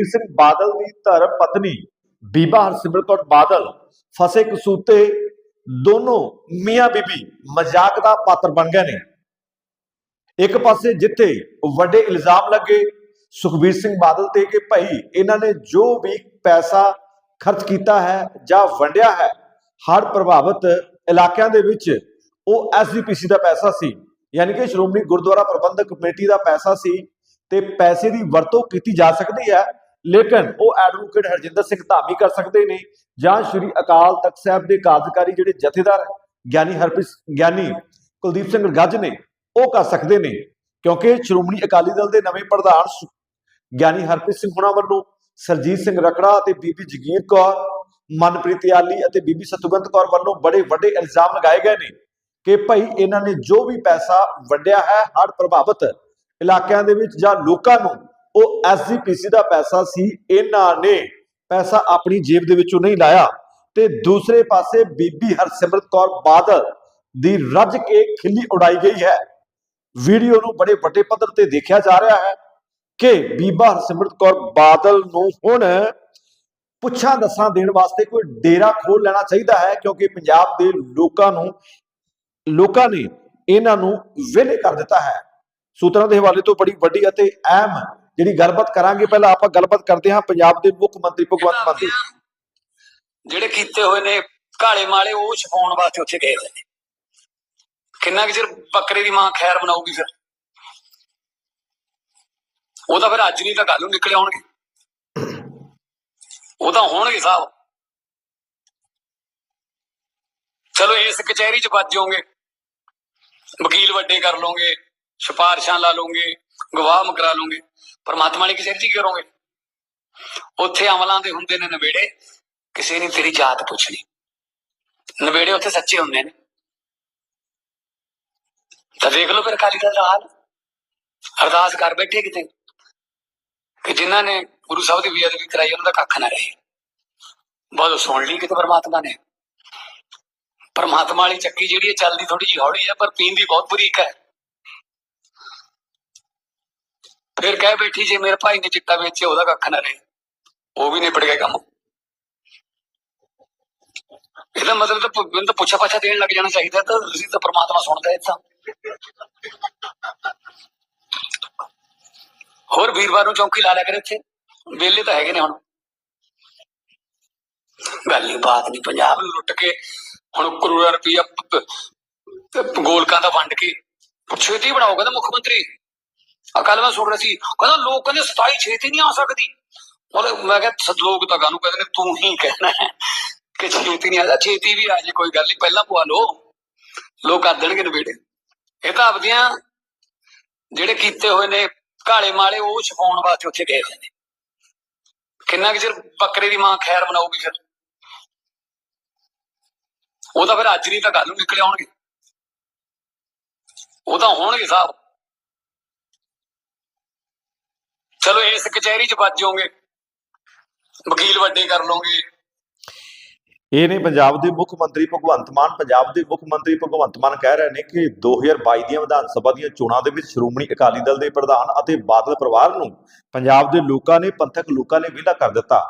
ਸੁਖਬੀਰ ਸਿੰਘ ਬਾਦਲ ਦੀ ਧਰਮ ਪਤਨੀ ਬੀਬਾ ਹਰਸਿਮਰਤ ਕੌਰ ਬਾਦਲ ਫਸੇ ਕਸੂਤੇ ਦੋਨੋਂ ਮੀਆਂ ਬੀਬੀ ਮਜ਼ਾਕ ਦਾ ਪਾਤਰ ਬਣ ਗਏ ਨੇ। ਇੱਕ ਪਾਸੇ ਜਿੱਥੇ ਵੱਡੇ ਇਲਜ਼ਾਮ ਲੱਗੇ, ਸੁਖਬੀਰ ਸਿੰਘ ਬਾਦਲ ਤੇ ਕਿ ਭਾਈ ਇਹਨਾਂ ਨੇ ਜੋ ਵੀ ਪੈਸਾ ਖਰਚ ਕੀਤਾ ਹੈ ਜਾਂ ਵੰਡਿਆ ਹੈ ਹਰ ਪ੍ਰਭਾਵਿਤ ਇਲਾਕਿਆਂ ਦੇ ਵਿੱਚ ਉਹ ਐਸਜੀਪੀਸੀ ਦਾ ਪੈਸਾ ਸੀ। ਯਾਨੀ ਕਿ ਸ਼੍ਰੋਮਣੀ ਗੁਰਦੁਆਰਾ ਪ੍ਰਬੰਧਕ ਕਮੇਟੀ ਦਾ ਪੈਸਾ ਸੀ ਤੇ ਪੈਸੇ ਦੀ ਵਰਤੋਂ ਕੀਤੀ ਜਾ ਸਕਦੀ ਹੈ। ਲੇਕਿਨ ਉਹ ਐਡਵੋਕੇਟ ਹਰਜਿੰਦਰ ਸਿੰਘ ਧਾਮੀ ਕਰ ਸਕਦੇ ਨੇ ਜਾਂ ਸ਼੍ਰੀ ਅਕਾਲ ਤਖਤ ਸਾਹਿਬ ਦੇ ਕਾਰਜਕਾਰੀ ਜਿਹੜੇ ਜਥੇਦਾਰ ਗਿਆਨੀ ਹਰਪ੍ਰੀਤ ਗਿਆਨੀ ਕੁਲਦੀਪ ਸਿੰਘ ਗੱਜ ਨੇ, ਉਹ ਕਰ ਸਕਦੇ ਨੇ। ਕਿਉਂਕਿ ਸ਼੍ਰੋਮਣੀ ਅਕਾਲੀ ਦਲ ਦੇ ਨਵੇਂ ਪ੍ਰਧਾਨ ਗਿਆਨੀ ਹਰਪ੍ਰੀਤ ਸਿੰਘ ਹੁਣਾਂ ਵੱਲੋਂ ਸਰਜੀਤ ਸਿੰਘ ਰਖੜਾ ਅਤੇ ਬੀਬੀ ਜਗੀਰ ਕੌਰ, ਮਨਪ੍ਰੀਤ ਯਾਲੀ ਅਤੇ ਬੀਬੀ ਸਤਵੰਤ ਕੌਰ ਵੱਲੋਂ ਬੜੇ ਵੱਡੇ ਇਲਜ਼ਾਮ ਲਗਾਏ ਗਏ ਨੇ ਕਿ ਭਾਈ ਇਹਨਾਂ ਨੇ ਜੋ ਵੀ ਪੈਸਾ ਵੰਡਿਆ ਹੈ, ਹੜ੍ਹ ਪ੍ਰਭਾਵਿਤ ਇਲਾਕਿਆਂ ਦੇ ਵਿੱਚ ਜਾਂ ਲੋਕਾਂ ਨੂੰ ਉਹ ਐਸਜੀਪੀਸੀ ਦਾ ਪੈਸਾ ਸੀ, ਇਹਨਾਂ ਨੇ ਪੈਸਾ ਆਪਣੀ ਜੇਬ ਦੇ ਵਿੱਚੋਂ ਨਹੀਂ ਲਾਇਆ। ਤੇ ਦੂਸਰੇ ਪਾਸੇ ਬੀਬੀ ਹਰਸਿਮਰਤ ਕੌਰ ਬਾਦਲ ਦੀ ਰੱਜ ਕੇ ਖਿੱਲੀ ਉਡਾਈ ਗਈ ਹੈ। ਵੀਡੀਓ ਨੂੰ ਬੜੇ ਵੱਡੇ ਪੱਧਰ ਤੇ ਦੇਖਿਆ ਜਾ ਰਿਹਾ ਹੈ ਕਿ ਬੀਬਾ ਹਰਸਿਮਰਤ ਕੌਰ ਬਾਦਲ ਨੂੰ ਹੁਣ ਪੁੱਛਾਂ ਦੱਸਾਂ ਦੇਣ ਵਾਸਤੇ ਕੋਈ ਡੇਰਾ ਖੋਲ ਲੈਣਾ ਚਾਹੀਦਾ ਹੈ, ਕਿਉਂਕਿ ਪੰਜਾਬ ਦੇ ਲੋਕਾਂ ਨੂੰ, ਲੋਕਾਂ ਨੇ ਇਹਨਾਂ ਨੂੰ ਵਿਹਲੇ ਕਰ ਦਿੱਤਾ ਹੈ। ਸੂਤਰਾਂ ਦੇ ਹਵਾਲੇ ਤੋਂ ਬੜੀ ਵੱਡੀ ਅਤੇ ਅਹਿਮ ਜਿਹੜੀ ਗੱਲਬਾਤ ਕਰਾਂਗੇ, ਪਹਿਲਾਂ ਆਪਾਂ ਗੱਲਬਾਤ ਕਰਦੇ ਹਾਂ ਪੰਜਾਬ ਦੇ ਮੁੱਖ ਮੰਤਰੀ ਭਗਵੰਤ ਮਾਨ ਦੀ। ਜਿਹੜੇ ਕੀਤੇ ਹੋਏ ਨੇ ਕਾਲੇ ਮਾਲੇ, ਉਹ ਛਪਾਉਣ ਵਾਸਤੇ ਉੱਥੇ ਗਏ ਹੋਏ ਨੇ। ਕਿੰਨਾ ਕੁ ਚਿਰ ਬੱਕਰੇ ਦੀ ਮਾਂ ਖੈਰ ਬਣਾਉਗੀ ਫਿਰ? ਉਹ ਤਾਂ ਫਿਰ ਅੱਜ ਨਹੀਂ ਤਾਂ ਕੱਲ ਨੂੰ ਨਿਕਲੇ ਆਉਣਗੇ। ਉਹ ਤਾਂ ਹੋਣਗੇ ਸਾਹਿਬ ਚਲੋ ਇਸ ਕਚਹਿਰੀ 'ਚ ਵੱਜ ਜਾਓਗੇ। ਵਕੀਲ ਵੱਡੇ ਕਰ ਲਓਗੇ, ਸਿਫਾਰਿਸ਼ਾਂ ਲਾ ਲਓਗੇ। ਗਵਾਹ ਮਕਰਾ ਲਓਗੇ ਪਰਮਾਤਮਾ ਵਾਲੀ ਕਿਸੇ 'ਚ ਕਰੋਗੇ? ਉੱਥੇ ਅਮਲਾਂ ਦੇ ਹੁੰਦੇ ਨੇ ਨਵੇੜੇ, ਕਿਸੇ ਨੇ ਤੇਰੀ ਜਾਤ ਪੁੱਛਣੀ। ਨਵੇੜੇ ਉੱਥੇ ਸੱਚੇ ਹੁੰਦੇ ਨੇ। ਤਾਂ ਦੇਖ ਲਓ ਫਿਰ ਅਕਾਲੀ ਦਲ ਦਾ ਹਾਲ। ਅਰਦਾਸ ਕਰ ਬੈਠੇ ਕਿਤੇ, ਕਿ ਜਿਨ੍ਹਾਂ ਨੇ ਗੁਰੂ ਸਾਹਿਬ ਦੀ ਬੇਅਦਬੀ ਕਰਾਈ, ਉਹਨਾਂ ਦਾ ਕੱਖ ਨਾ ਰਹੇ। ਬਹੁਤ ਸੁਣ ਲਈ ਕਿਤੇ ਪਰਮਾਤਮਾ ਨੇ। ਪਰਮਾਤਮਾ ਵਾਲੀ ਚੱਕੀ ਜਿਹੜੀ ਹੈ ਚੱਲਦੀ ਥੋੜੀ ਜਿਹੀ ਹੌਲੀ ਹੈ ਪਰ ਪੀਣ ਦੀ ਬਹੁਤ ਬਰੀਕ ਹੈ। ਫਿਰ ਕਹਿ ਬੈਠੀ, ਜੇ ਮੇਰੇ ਭਾਈ ਨੇ ਚਿੱਟਾ ਵੇਚਿਆ, ਉਹਦਾ ਕੱਖ ਨਾ ਰਹੇ। ਉਹ ਵੀ ਨਿਬੜ ਗਿਆ ਕੰਮ। ਇਹਦਾ ਮਤਲਬ ਤਾਂ ਮੈਨੂੰ ਤਾਂ ਪੁੱਛਾ ਪਾਛਾ ਦੇਣ ਲੱਗ ਜਾਣਾ ਚਾਹੀਦਾ ਤਾਂ ਤੁਸੀਂ ਤਾਂ ਪ੍ਰਮਾਤਮਾ ਸੁਣਦਾ ਹੈ ਤਾਂ। ਹੋਰ ਵੀਰਵਾਰ ਨੂੰ ਚੌਂਕੀ ਲਾ ਲਿਆ ਕਰ ਇੱਥੇ। ਵੇਲੇ ਤਾਂ ਹੈਗੇ ਨੇ ਹੁਣ। ਗੱਲ ਨਹੀਂ ਬਾਤ ਨਹੀਂ, ਪੰਜਾਬ ਨੂੰ ਲੁੱਟ ਕੇ ਹੁਣ ਕਰੋੜਾਂ ਰੁਪਈਆ ਗੋਲਕਾਂ ਦਾ ਵੰਡ ਕੇ। ਛੇਤੀ ਬਣਾਓ ਕਹਿੰਦਾ ਮੁੱਖ ਮੰਤਰੀ। ਆ ਕੱਲ ਮੈਂ ਸੁਣ ਰਿਹਾ ਸੀ, ਕਹਿੰਦਾ ਲੋਕ ਕਹਿੰਦੇ 27 ਛੇਤੀ ਨਹੀਂ ਆ ਸਕਦੀ। ਮਤਲਬ ਮੈਂ ਕਿਹਾ ਸਦ ਲੋਕ ਤਾਂ ਕਾਨੂੰ ਕਹਿੰਦੇ ਨੇ, ਤੂੰ ਹੀ ਕਹਿਣਾ ਹੈ ਕਿ ਛੇਤੀ ਨਹੀਂ ਆਦਾ ਛੇਤੀ ਵੀ ਆ ਜੇ, ਕੋਈ ਗੱਲ ਨਹੀਂ, ਪਹਿਲਾਂ ਪਵਾ ਲੋ ਲੋਕ ਕਰ ਦੇਣਗੇ ਨਵੇੜੇ। ਇਹ ਤਾਂ ਆਪਦੀਆਂ ਜਿਹੜੇ ਕੀਤੇ ਹੋਏ ਨੇ ਕਾਲੇ ਮਾਲੇ, ਉਹ ਛਪਾਉਣ ਵਾਸਤੇ ਉੱਥੇ ਗਏ ਹੋਏ ਨੇ। ਕਿੰਨਾ ਕੁ ਚਿਰ ਬੱਕਰੇ ਦੀ ਮਾਂ ਖੈਰ ਬਣਾਉਗੀ ਫਿਰ? ਉਹ ਤਾਂ ਫਿਰ ਅੱਜ ਨਹੀਂ ਤਾਂ ਕੱਲ ਨੂੰ ਨਿਕਲੇ ਆਉਣਗੇ। ਉਹ ਤਾਂ ਹੋਣਗੇ ਸਾਹਿਬ ਚਲੋ ਇਸ ਕਚਹਿਰੀ 'ਚ ਵੱਜ ਜਾਓਗੇ। ਵਕੀਲ ਵੱਡੇ ਕਰ ਲਓਗੇ। ਇਹ ਨੇ ਪੰਜਾਬ ਦੇ ਮੁੱਖ ਮੰਤਰੀ ਭਗਵੰਤ ਮਾਨ, ਪੰਜਾਬ ਦੇ ਮੁੱਖ ਮੰਤਰੀ ਭਗਵੰਤ ਮਾਨ ਕਹਿ ਰਹੇ ਨੇ ਕਿ 2022 ਦੀਆਂ ਵਿਧਾਨ ਸਭਾ ਦੀਆਂ ਚੋਣਾਂ ਦੇ ਵਿੱਚ ਸ਼੍ਰੋਮਣੀ ਅਕਾਲੀ ਦਲ ਦੇ ਪ੍ਰਧਾਨ ਅਤੇ ਬਾਦਲ ਪਰਿਵਾਰ ਨੂੰ ਪੰਜਾਬ ਦੇ ਲੋਕਾਂ ਨੇ, ਪੰਥਕ ਲੋਕਾਂ ਨੇ ਵਿਹਲਾ ਕਰ ਦਿੱਤਾ।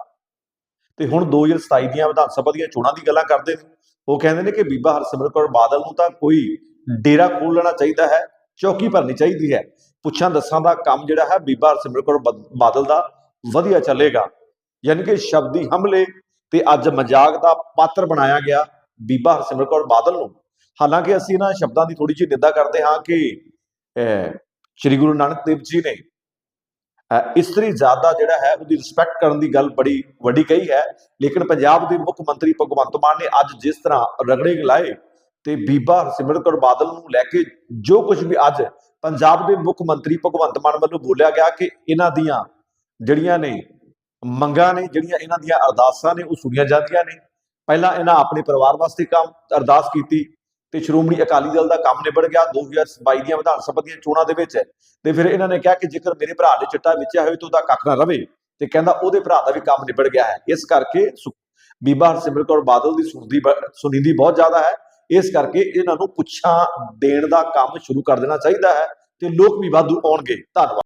ਤੇ ਹੁਣ 2027 ਦੀਆਂ ਵਿਧਾਨ ਸਭਾ ਦੀਆਂ ਚੋਣਾਂ ਦੀ ਗੱਲਾਂ ਕਰਦੇ ਨੇ। ਉਹ ਕਹਿੰਦੇ ਨੇ ਕਿ ਬੀਬਾ ਹਰਸਿਮਰਤ ਕੌਰ ਬਾਦਲ ਨੂੰ ਤਾਂ ਕੋਈ ਡੇਰਾ ਖੋਲ ਲੈਣਾ ਚਾਹੀਦਾ ਹੈ, ਚੌਕੀ ਭਰਨੀ ਚਾਹੀਦੀ ਹੈ। ਪੁੱਛਾਂ ਦੱਸਾਂ ਦਾ ਕੰਮ ਜਿਹੜਾ ਹੈ ਬੀਬਾ ਹਰਸਿਮਰਤ ਕੌਰ ਬਦ- ਬਾਦਲ ਦਾ ਵਧੀਆ ਚੱਲੇਗਾ। ਯਾਨੀ ਕਿ ਸ਼ਬਦੀ ਹਮਲੇ ਤੇ ਅੱਜ ਮਜ਼ਾਕ ਦਾ ਪਾਤਰ ਬਣਾਇਆ ਗਿਆ ਬੀਬਾ ਹਰਸਿਮਰਤ ਕੌਰ ਬਾਦਲ ਨੂੰ। ਹਾਲਾਂਕਿ ਅਸੀਂ ਇਹਨਾਂ ਸ਼ਬਦਾਂ ਦੀ ਥੋੜੀ ਜਿਹੀ ਨਿੰਦਾ ਕਰਦੇ ਹਾਂ ਕਿ ਅਹ, ਸ੍ਰੀ ਗੁਰੂ ਨਾਨਕ ਦੇਵ ਜੀ ਨੇ ਅਹ, ਇਸਤਰੀ ਜ਼ਿਆਦਾ ਜਿਹੜਾ ਹੈ ਉਹਦੀ ਰਿਸਪੈਕਟ ਕਰਨ ਦੀ ਗੱਲ ਬੜੀ ਵੱਡੀ ਕਹੀ ਹੈ। ਲੇਕਿਨ ਪੰਜਾਬ ਦੇ ਮੁੱਖ ਮੰਤਰੀ ਭਗਵੰਤ ਮਾਨ ਨੇ ਅੱਜ ਜਿਸ ਤਰ੍ਹਾਂ ਰਗੜੇ ਲਾਏ ਤੇ ਬੀਬਾ ਹਰਸਿਮਰਤ ਕੌਰ ਬਾਦਲ ਨੂੰ ਲੈ ਕੇ ਜੋ ਕੁਝ ਵੀ ਅੱਜ ਪੰਜਾਬ ਦੇ ਮੁੱਖ ਮੰਤਰੀ ਭਗਵੰਤ ਮਾਨ ਵੱਲੋਂ ਬੋਲਿਆ ਗਿਆ ਕਿ ਇਹਨਾਂ ਦੀਆਂ ਜਿਹੜੀਆਂ ਨੇ ਮੰਗਾਂ ਨੇ, ਜਿਹੜੀਆਂ ਇਹਨਾਂ ਦੀਆਂ ਅਰਦਾਸਾਂ ਨੇ, ਉਹ ਸੁਣੀਆਂ ਜਾਂਦੀਆਂ ਨੇ। ਪਹਿਲਾਂ ਇਹਨਾਂ ਆਪਣੇ ਪਰਿਵਾਰ ਵਾਸਤੇ ਕੰਮ ਅਰਦਾਸ ਕੀਤੀ ਤੇ ਸ਼੍ਰੋਮਣੀ ਅਕਾਲੀ ਦਲ ਦਾ ਕੰਮ ਨਿਬੜ ਗਿਆ। 2022 ਦੀਆਂ ਵਿਧਾਨ ਸਭਾ ਦੀਆਂ ਚੋਣਾਂ ਦੇ ਵਿੱਚ ਤੇ ਫਿਰ ਇਹਨਾਂ ਨੇ ਕਿਹਾ ਕਿ ਜੇਕਰ ਮੇਰੇ ਭਰਾ ਨੇ ਚਿੱਟਾ ਵੇਚਿਆ ਹੋਵੇ ਤਾਂ ਉਹਦਾ ਕੱਖ ਨਾ ਰਵੇ ਤੇ ਕਹਿੰਦਾ ਉਹਦੇ ਭਰਾ ਦਾ ਵੀ ਕੰਮ ਨਿਬੜ ਗਿਆ ਹੈ। ਇਸ ਕਰਕੇ ਸੁ- ਬੀਬਾ ਹਰਸਿਮਰਤ ਕੌਰ ਬਾਦਲ ਦੀ ਸੁਣਦੀ ਬ- ਸੁਣੀਂਦੀ ਬਹੁਤ ਜ਼ਿਆਦਾ ਹੈ। ਇਸ ਕਰਕੇ ਇਹਨਾਂ ਨੂੰ ਪੁੱਛਾਂ ਦੇਣ ਦਾ ਕੰਮ ਸ਼ੁਰੂ ਕਰ ਦੇਣਾ ਚਾਹੀਦਾ ਹੈ ਤੇ ਲੋਕ ਵੀ ਵਾਧੂ ਆਉਣਗੇ। ਧੰਨਵਾਦ।